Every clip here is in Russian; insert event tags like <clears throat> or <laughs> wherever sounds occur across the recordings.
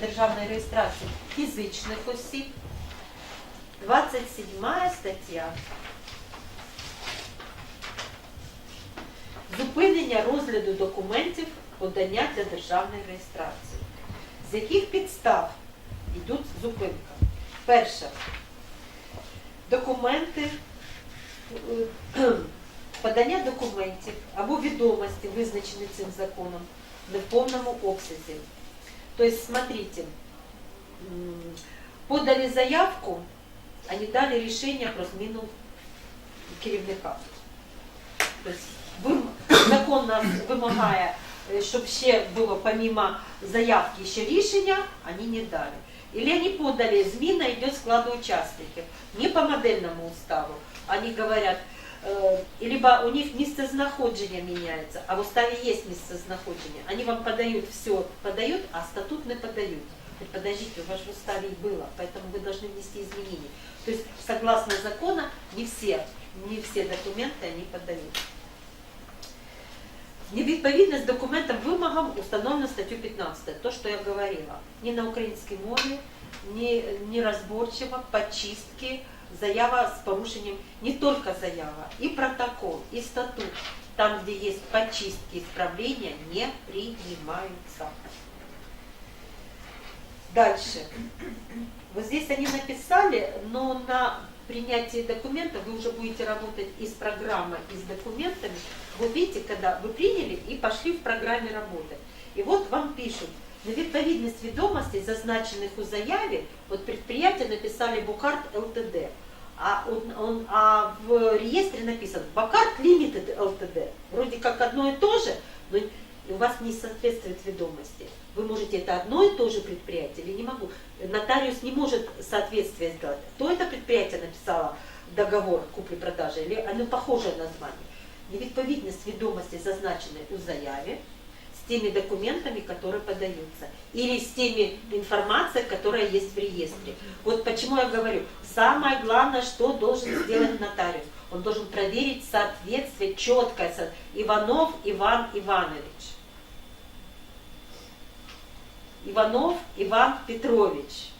державної реєстрації фізичних осіб. 27 стаття. Зупинення розгляду документів подання для державної реєстрації. З яких підстав йдуть зупинка? Перше. Документи, е, <clears throat> подання документів або відомості, визначені цим законом, не в повному обсязі. Тобто, смотрите, м, подали заявку, а не дали рішення про зміну керівника. Тобто, вим- закон нас вимагає, е, щоб ще було помимо заявки ще рішення, вони не дали. Или они подали, зміна йде складу учасників, не по модельному уставу. Они говорят, э, либо у них місцезнаходження міняється, а в уставі є місцезнаходження. Они вам подают все, подают, а статут не подают. Говорят, Подождите, у вас в уставе и было, поэтому вы должны внести изменения. То есть, согласно закону, не все, не все документы они подают. Невідповідність документам вимогам установлено статтю 15, то, що я говорила. Ні на українській мові, ні, ні розборчиво, почистки, заява з порушенням, не тільки заява, і протокол, і статут, там, де є почистки, исправления, не принимаются. Дальше. Вот здесь они написали, но на принятии документов вы уже будете работать и с программой, и с документами. Вы видите, когда вы приняли и пошли в программе работы. І от вам пишуть, на відповідність відомостей, зазначених у заяві, от предприятие написали Букарт ЛТД, а, он, он- а в реестре написано Бакарт Лимитед ЛТД. Вроде как одно и то же, но у вас не соответствует ведомости. Вы можете это одно и то же предприятие или не могу. Нотариус не может соответствие сделать. То это предприятие написало договор купли-продажи, или оно похожее название. Невідповідність відомостей, зазначеної у заяві, с теми документами, которые подаются, или с теми информацией, которая есть в реестре. Вот почему я говорю, самое главное, что должен сделать <clears throat> нотариус. Он должен проверить соответствие, четкое, Иванов Иван Иванович. Иванов Иван Петрович.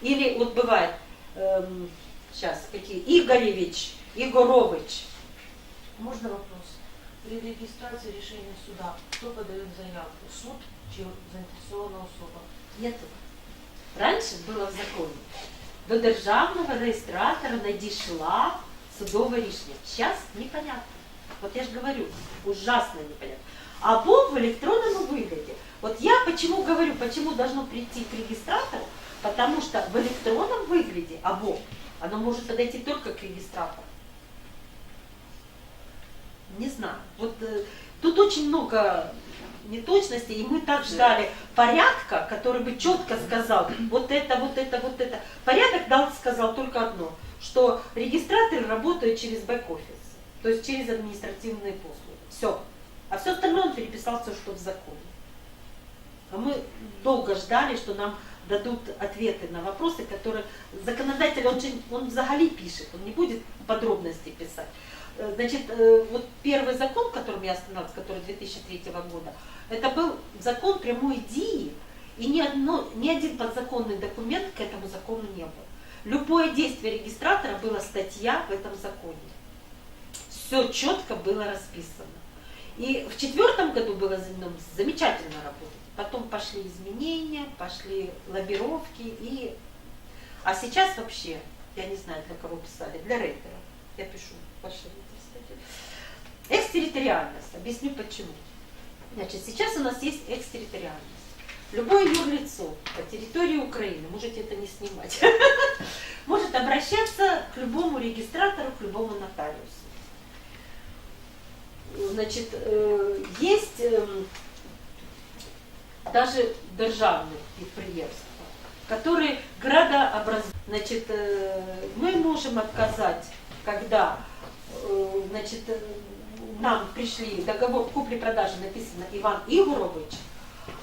Или вот бывает, сейчас, какие, Игоревич, Игорович. Можно вопрос? При регистрации решения суда кто подает заявку? Суд чи заинтересованная особа? Нет. Раніше було в законі. До державного реєстратора надійшла судове рішення. Зараз непонятно. Вот я же говорю, ужасно непонятно. Або в електронному вигляді. Вот я почему говорю, почему должно прийти к регистратору, потому что в электронном выгляде, або, оно может подойти только к регистратору. Не знаю. Вот э, тут очень много неточностей, и мы так ждали порядка, который бы четко сказал, вот это, вот это, вот это. Порядок дал, сказал только одно, что регистраторы работают через бэк-офис, то есть через административные послуги. Все. А все остальное он переписал все, что в законе. А мы долго ждали, что нам дадут ответы на вопросы, которые законодатель, он, он взагалі пишет, он не будет подробности писать. Значит, э, вот первый закон, которым я остановилась, который 2003 года, это был закон прямой дии, и ни, одно, ни один подзаконный документ к этому закону не был. Любое действие регистратора было статья в этом законе. Все четко было расписано. И в четвертом году было ну, замечательно работать. Потом пошли изменения, пошли лоббировки и... А сейчас вообще, я не знаю, для кого писали, для рейтеров. Я пишу, статью. Экстерриториальность. Объясню почему. Значит, сейчас у нас есть экстерриториальность. Любое юрлицо по территории Украины, можете это не снимать, <laughs> может обращаться к любому регистратору, к любому нотариусу. Значит, э, есть эм, даже державные підприємства, которые градообразуют. Значит, э, мы можем отказать, когда э, значит, э, нам пришли договор купли-продажи, написано Иван Игорович,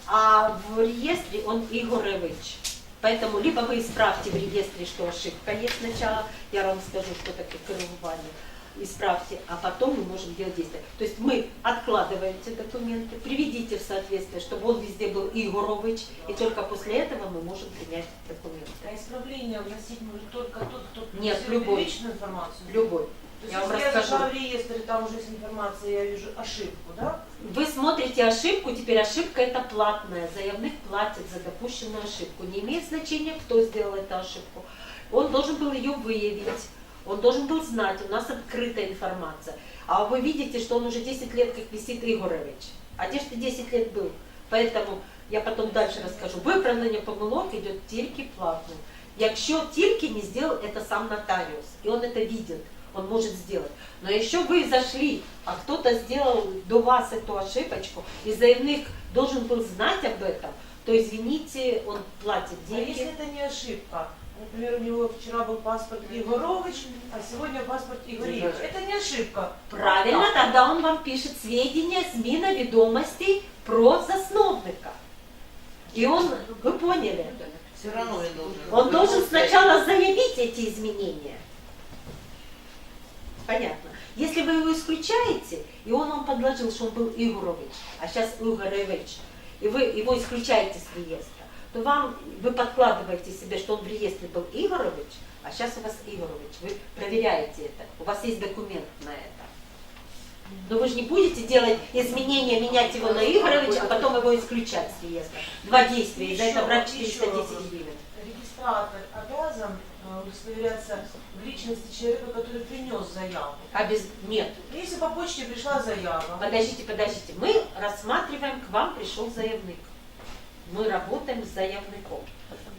а в реестре он Игоревич. Поэтому либо вы исправьте в реестре, что ошибка есть сначала, я вам скажу, что такое коррегирование, исправьте, а потом мы можем делать действия. То есть мы откладываем эти документы, приведите в соответствие, чтобы он везде был Игорович, и только после этого мы можем принять документы. А исправление вносить может только тот, кто Нет, любой. первичную информацию? Любой. То есть Я вам если я расскажу. зашла в реестр, и там уже есть информация, я вижу ошибку, да? Вы смотрите ошибку, теперь ошибка это платная, заявник платит за допущенную ошибку. Не имеет значения, кто сделал эту ошибку. Он должен был ее выявить, он должен был знать, у нас открытая информация. А вы видите, что он уже 10 лет как висит Игорович. А где ж ты 10 лет был? Поэтому я потом дальше расскажу. Виправлення помилок идет тільки платно. Якщо тільки не сделал это сам нотариус, и он это видит, он может сделать. Но еще вы зашли, а кто-то сделал до вас эту ошибочку, и заявник должен был знать об этом, то извините, он платит А если деньги. это не ошибка? Например, у него вчера был паспорт Егорович, а сегодня паспорт Игоревич. Это не ошибка. Правильно, тогда он вам пишет сведения, зміна відомостей про засновника. И он, вы поняли, Все равно он должен. он должен сначала заявить эти изменения. Понятно. Если вы его исключаете, и он вам подложил, что он был Игорович, а сейчас Игоревич, и вы его исключаете с реестра, то вам, вы подкладываете себе, что он в реестре был Игорович, а сейчас у вас Игорович. Вы проверяете это. У вас есть документ на это. Но вы же не будете делать изменения, менять его на Игорович, а потом его исключать с реестра. Два действия, и за это брать еще 410 вопрос. гривен. Регистратор обязан э, удостоверяться в личности человека, который принес заявку. А без... Нет. Если по почте пришла заява, Подождите, подождите. Мы рассматриваем, к вам пришел заявник. Мы работаем с заявником.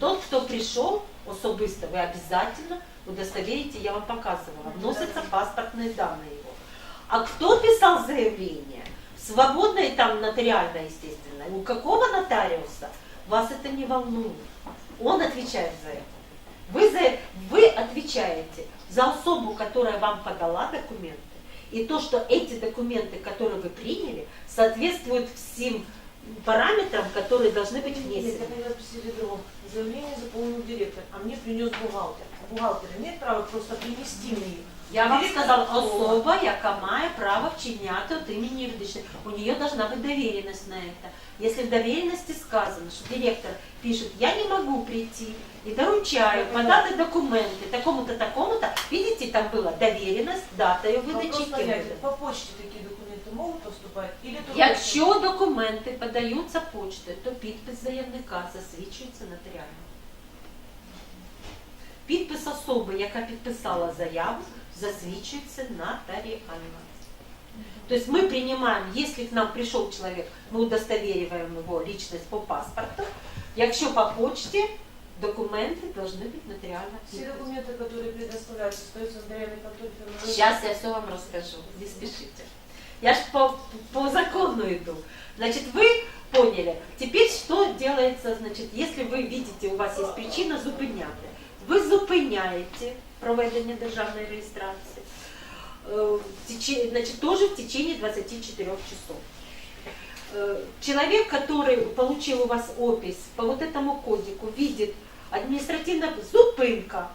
Тот, кто пришел особисто, вы обязательно удостоверите, я вам показывала, вносятся паспортные данные его. А кто писал заявление? Свободно и там нотариально, естественно. У какого нотариуса? Вас это не волнует. Он отвечает за это. Вы, за, вы отвечаете за особу, которая вам подала документы, и то, что эти документы, которые вы приняли, соответствуют всем параметрам, которые должны быть Нет, внесены. я хотела спросить о другом. Заявление заполнил директор, а мне принес бухгалтер. А бухгалтера нет права просто принести мне. Я вам Директор сказала, школи. особа, яка має право вчиняти от імені юридичної. У нее должна быть доверенность на это. Если в доверенности сказано, что директор пишет, я не могу прийти и доручаю подать документы такому-то, такому-то, видите, там было доверенность, дата ее Вопрос выдачи. кем понятен. буде. По почте такие документы могут поступать? Или только Якщо документи подаються поштою, то підпис заявника засвідчується нотаріально. Підпис особи, яка підписала заяву, засвідчується нотаріально. То есть мы принимаем, если к нам пришел человек, мы удостовериваем его личность по паспорту. Якщо по почте, документы должны быть нотариально Все підписані. документы, которые предоставляются, остаются в нотариальной конторе. ФМВ. Сейчас я все вам расскажу, не спешите. Я ж по, по закону иду. Значит, вы поняли. Теперь что делается, значит, если вы видите, у вас есть причина зупиняти. Ви зупиняєте проведення державної реєстрації, е, в тече- значит, тоже в течение 24 часов. Э, Человек, который получил у вас опись по вот этому кодику, видит административная зупынка,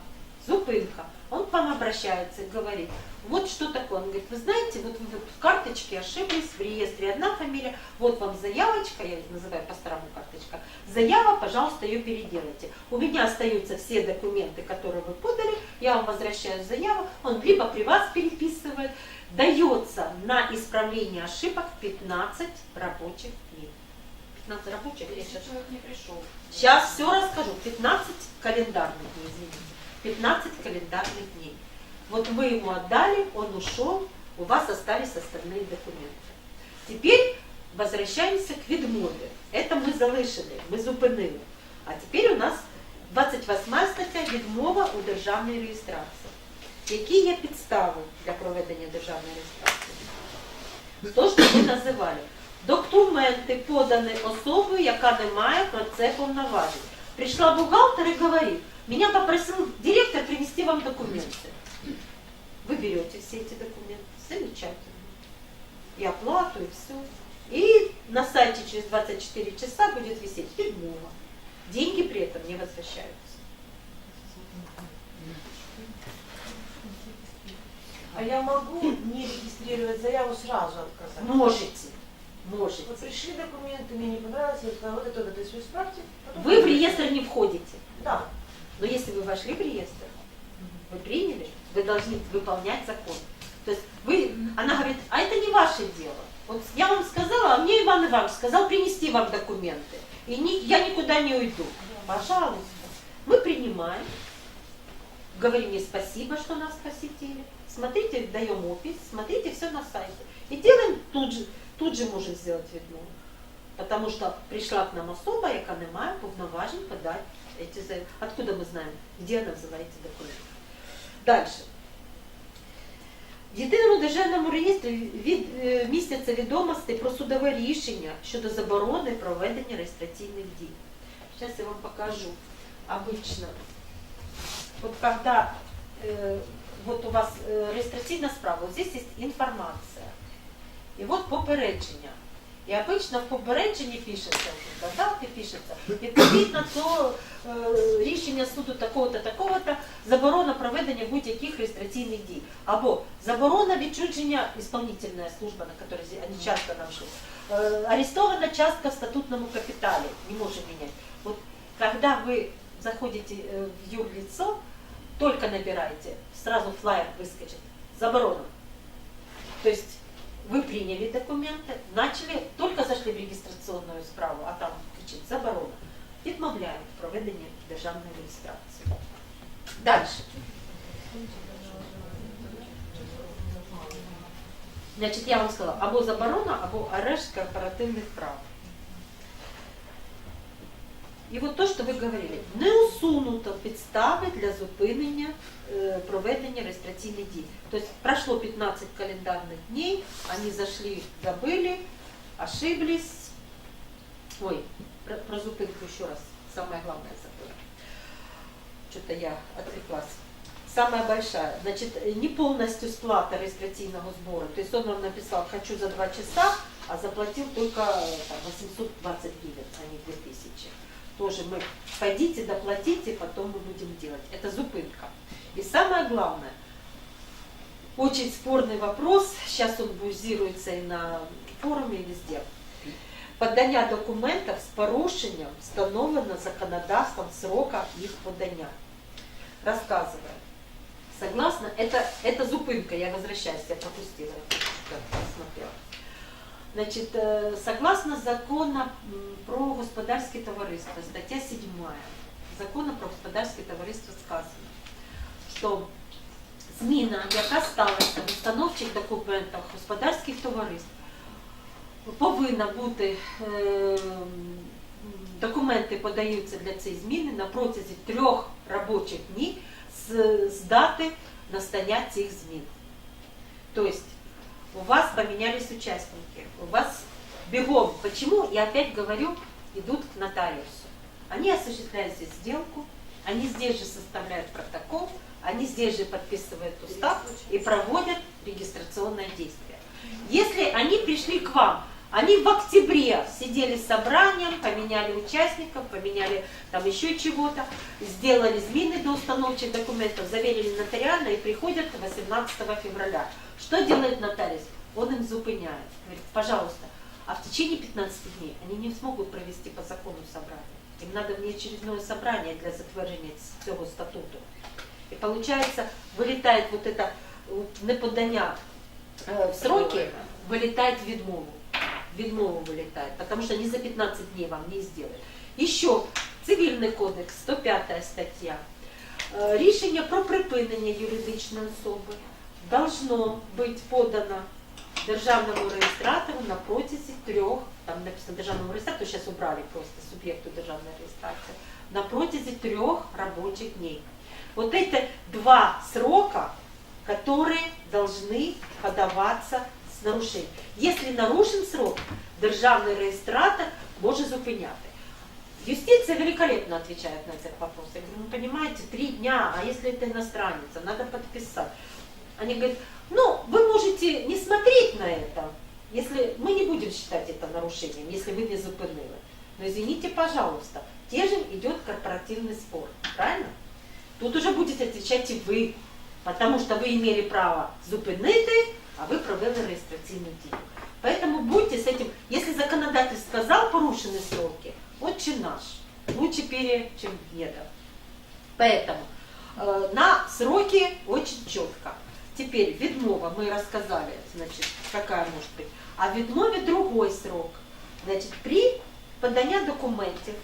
зупынка, он к вам обращается и говорит, вот что такое. Он говорит, вы знаете, вот вы в карточке ошиблись, в реестре одна фамилия, вот вам заявочка, я называю по-старому карточка, заява, пожалуйста, ее переделайте. У меня остаются все документы, которые вы подали, я вам возвращаю заяву, он либо при вас переписывает, дается на исправление ошибок 15 рабочих дней. 15 рабочих, Если сейчас человек не пришел. Сейчас все расскажу. 15 календарных дней, извините. 15 календарных дней. Вот вы ему отдали, он ушел, у вас остались остальные документы. Теперь возвращаемся к відмові. Это ми залишили, ми зупинили. А тепер у нас 28 стаття відмова у державній реєстрації. Які є підстави для проведення державної реєстрації? То, що ви називали. Документи подані особою, яка не має про це повноважень. Пришла бухгалтер и говорит, меня попросил директор принести вам документы. Вы берете все эти документы, замечательно. И оплату, и все. И на сайте через 24 часа будет висеть відмова. Деньги при этом не возвращаются. А я могу не регистрировать заяву сразу отказать? Можете, можете. Вот пришли документы, мне не понравилось, я сказала, вот это, вот это все исправьте. Вы в реестр не входите. Да. Но если вы вошли в реестр, вы приняли, вы должны выполнять закон. То есть вы, она говорит, а это не ваше дело. Вот я вам сказала, а мне Иван Иванович сказал принести вам документы. И ни- я никуда не уйду. Пожалуйста. Мы принимаем, говорим ей спасибо, что нас посетили. Смотрите, даем опись, смотрите все на сайте. И делаем тут же, тут же можем сделать відмову. Потому что пришла к нам особа, яка не має подати эти заявки. Откуда мы знаем, где она взяла эти документы? Дальше. В єдиному державному реєстрі від, е, містяться відомості про судове рішення щодо заборони проведення реєстраційних дій. Сейчас я вам покажу. Обычно, вот когда э, вот у вас э, регистрационная справа, вот здесь есть информация. І от попередження. І обично в попередженні пишеться, до дати пишеться, відповідно до е, рішення суду такого-то, такого-то, заборона проведення будь-яких реєстраційних дій. Або заборона відчуження, исполнительная служба, на которой зи- они часто нам шлют. Э, арестована частка в статутному капитале, не можем менять. Вот когда вы заходите э, в юрлицо, только набираете, сразу флайер выскочит, заборона. То есть вы приняли документы, начали, только зашли в регистрационную справу, а там кричит заборона. Відмовляють в проведенні державної реєстрації. Дальше. Значить, я вам сказала, або заборона, або арешт корпоративних прав. І от то, що ви говорили, не усунуто підстави для зупинення е, проведення реєстраційних дій. Тобто пройшло 15 календарних днів, вони зайшли, забили, ошиблись. Ой, про, про зупинку ще раз, самое главное забыла. Что-то я отвлеклась. Самая большая, значит, не полностью сплата регистрационного сбора. То есть он вам написал, хочу за два часа, а заплатил только э, там, 820 гривен, а не 2000. Тоже мы, пойдите, доплатите, потом мы будем делать. Это зупынка. И самое главное, очень спорный вопрос, сейчас он бузируется и на форуме, и везде. Подання документів з порушенням встановлено законодавством срока их подання. Рассказываю. Согласно, это, это зупынка, я возвращаюсь, я пропустила, посмотрела. Значит, э, согласно закону про господарське товариство, стаття 7 закону про господарське товариство сказано, що зміна, яка сталася в установчих документах господарських товариств, повинна бути, е, документи подаються для цієї зміни на протязі трьох робочих днів з дати настання цих змін. Тобто у вас поменялись участники, у вас бегом. Почему? Я опять говорю, идут к нотариусу. Они осуществляют здесь сделку, они здесь же составляют протокол, они здесь же подписывают устав и проводят регистрационное действие. Если они пришли к вам, они в октябре сидели с собранием, поменяли участников, поменяли там еще чего-то, сделали змины до установчих документов, заверили нотариально и приходят 18 февраля. Что делает нотариус? Он им зупиняет. Говорит, пожалуйста, а в течение 15 дней они не смогут провести по закону собрание. Им надо внеочередное собрание для затвердження цього статуту. И получается, вылетает вот это от неподання э, в сроки, вылетает в відмову. Відмову вылетает, потому что они за 15 дней вам не сделают. Еще Цивільний кодекс, 105 стаття. Е, Рішення про припинення юридичної особи должно бути подано державному реєстратору на протязі трьох, там написано державному реєстратору, зараз убрали просто суб'єкту державної реєстрації, на протязі трьох робочих дней. Вот это два срока, которые должны подаваться с нарушением. Если нарушен срок, державный реєстратор може зупиняти. Юстиция великолепно отвечает на этот вопрос. Я говорю, ну понимаете, три дня, а если это иностранец, а надо подписать. Они говорят, ну вы можете не смотреть на это, если мы не будем считать это нарушением, если вы не зупинили. Но извините, пожалуйста, те же идет корпоративный спор, правильно? Тут уже будете отвечать и вы. Потому что вы имели право зупинити, а ви провели реєстраційну дію. Поэтому будьте с этим, если законодатель сказал порушены сроки, отче наш, лучше пере, чем еда. Поэтому э, на сроки очень четко. Теперь відмова, мы рассказали, значит, какая может быть. А в відмові другой срок. Значить, при подання документів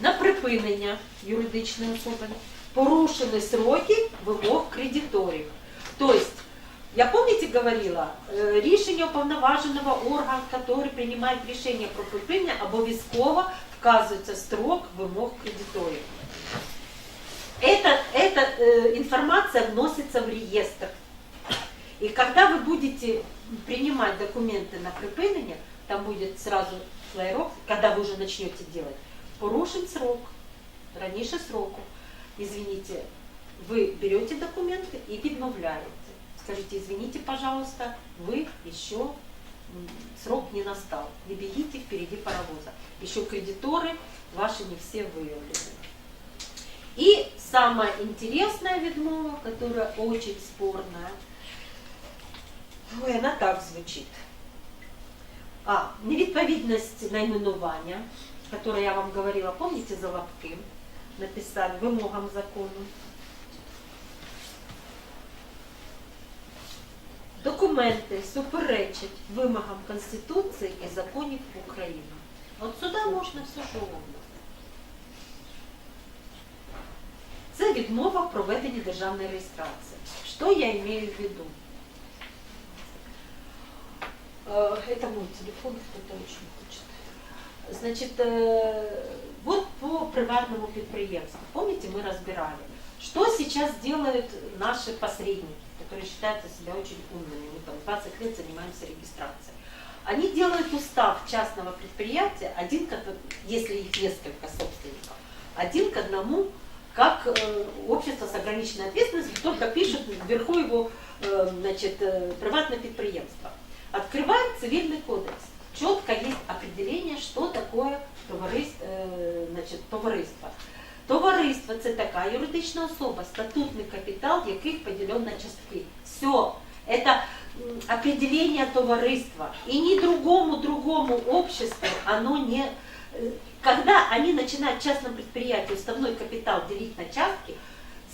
на припинення юридичної особи порушені сроки вимог кредиторів. Тобто, я помните говорила, е, рішення уповноваженого органу, який приймає рішення про припинення, обов'язково вказується строк вимог кредиторів. Эта, эта э, информация вносится в реестр. И когда вы будете принимать документы на припинение, там будет сразу флайрок, когда вы уже начнете делать, порушен срок, раніше сроку. Извините, вы берете документы и відмовляете. Скажите, извините, пожалуйста, вы еще срок не настал. Не бегите впереди паровоза. Еще кредиторы ваши не все выявлены. И самая интересная відмова, которая очень спорная, ой, она так звучит. А, невідповідність найменування, которое я вам говорила, помните за лапки, написали вимогам закону. Документи суперечать вимогам Конституції і законів України. От сюди можна все що угодно. Це відмова в проведенні державної реєстрації. Що я маю в виду? Э, Это мой телефон, кто-то очень хочет. Значит, э, вот по приватному предприятию. Помните, мы разбирали, что сейчас делают наши посредники, которые считаются себя очень умными. Мы там 20 лет занимаемся регистрацией. Они делают устав частного предприятия, один, к од- если их несколько собственников, один к одному, как э, общество с ограниченной ответственностью, только пишут вверху его э, значит, э, приватное предприятие. Открываем цивильный кодекс. Четко есть определение, что такое товариство. Значить, товариство. Товариство це така юридична особа, статутний капітал, яких поділен на частки. Все. Это определение товариства. И ни другому другому обществу оно не... Когда они начинают в частном предприятии уставной капитал делить на частки,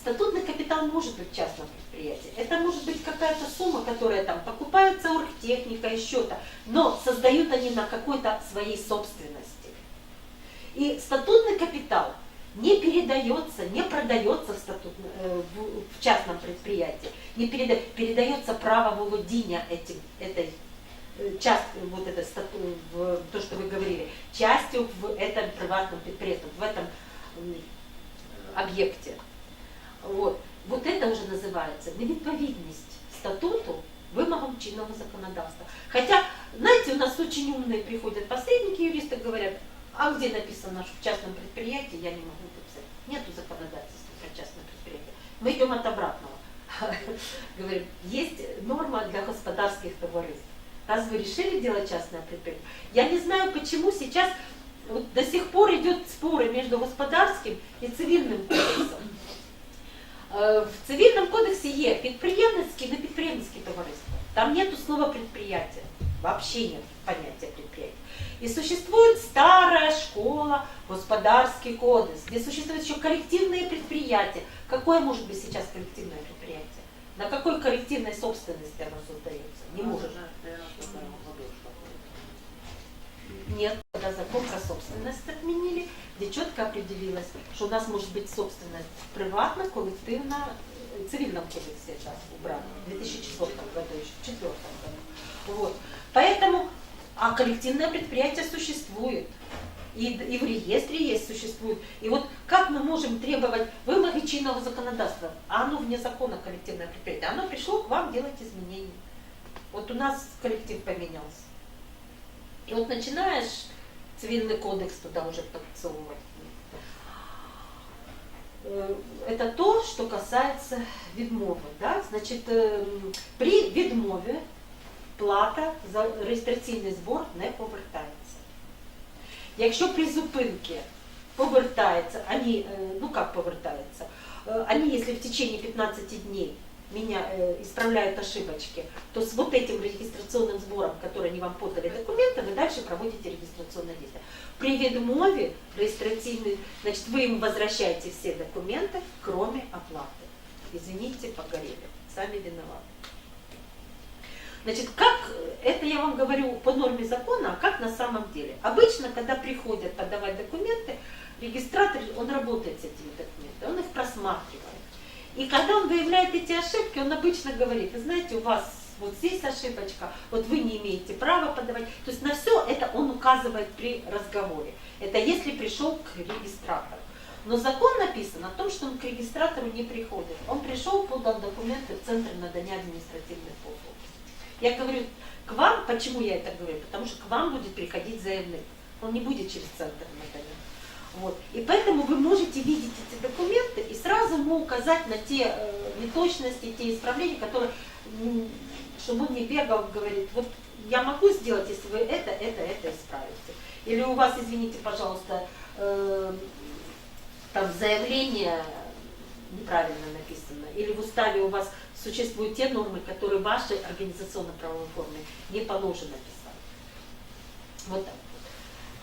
Статутный капитал может быть в частном предприятии. Это может быть какая-то сумма, которая там покупается оргтехника, еще-то. Но создают они на какой-то своей собственности. И статутный капитал не передается, не продается в, статут, э, в, частном предприятии. Не переда, передается право владения этим, этой часть, вот это стату, в, то, что вы говорили, частью в этом приватном предприятии, в этом м, объекте. От. Вот это вже називається невідповідність статуту вимогам чинного законодавства. Хотя, знаете, у нас очень умные приходят посредники, юристы говорят, а где написано, что в частном предприятии я не могу написать. Нету законодательства про частное предприятие. Мы идем от обратного. <laughs> Говорим, есть норма для господарских товариств. Раз вы решили делать частное предприятие, я не знаю, почему сейчас вот до сих пор идет споры между господарским и цивильным кодексом. Е, В цивільному кодексі є підприємницькі і непідприємницькі товариства. Там нету слова предприятие. Вообще нет понятия предприятия. И существует старая школа, господарский кодекс, где существуют еще коллективные предприятия. Какое может быть сейчас коллективное предприятие? На какой коллективной собственности оно создается? Не может. Нет, когда закон про собственность отменили, где четко определилось, что у нас может быть собственность приватно, коллективно, э, в цивильном кодексе сейчас убрали, в 2004 году еще, в 2004 году. Вот. Поэтому, а коллективное предприятие существует. И, и в реестре есть, существует. И вот как мы можем требовать вымоги чинного законодательства, а оно вне закона коллективное предприятие, оно пришло к вам делать изменения. Вот у нас коллектив поменялся. И вот начинаешь цивильный кодекс туда уже подсовывать. Э, Это то, что касается відмови. Да? Значить, е, при відмові плата за реєстраційний збор не повертається. Якщо при зупинці повертається, ані, е, ну як повертається, э, они, если в течение 15 дней меня э, исправляют ошибочки, то с вот этим регистрационным сбором, который они вам подали документы, вы дальше проводите регистрационное действие. При відмові реєстраційний, значит, вы им возвращаете все документы, кроме оплаты. Извините, погорели, сами виноваты. Значит, как, э, это я вам говорю по норме закона, а как на самом деле. Обычно, когда приходят подавать документы, регистратор, он работает с этими документами, он их просматривает. и когда он выявляет эти ошибки, он обычно говорит, вы знаете, у вас вот здесь ошибочка, вот вы не имеете права подавать. То есть на все это он указывает при разговоре. Это если пришел к регистратору. Но закон написан о том, что он к регистратору не приходит. Он пришел, подал документы в Центр надания административных послуг. Я говорю, к вам, почему я это говорю? Потому что к вам будет приходить заявник. Он не будет через Центр надания. Вот. И поэтому вы можете видеть эти документы и сразу ему указать на те э, неточности, те исправления, которые, чтобы он не бегал, говорит, вот я могу сделать, если вы это, это, это исправите. Или у вас, извините, пожалуйста, э, там заявление неправильно написано, или в уставе у вас существуют те нормы, которые вашей организационно-правовой форме не положено писать. Вот так.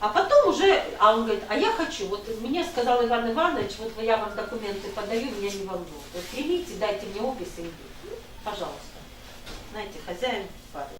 А потом уже, а он говорит, а я хочу, вот мне сказал Иван Иванович, вот я вам документы подаю, меня не волнует. Вот примите, дайте мне опись и. Ну, пожалуйста. Знаете, хозяин парень.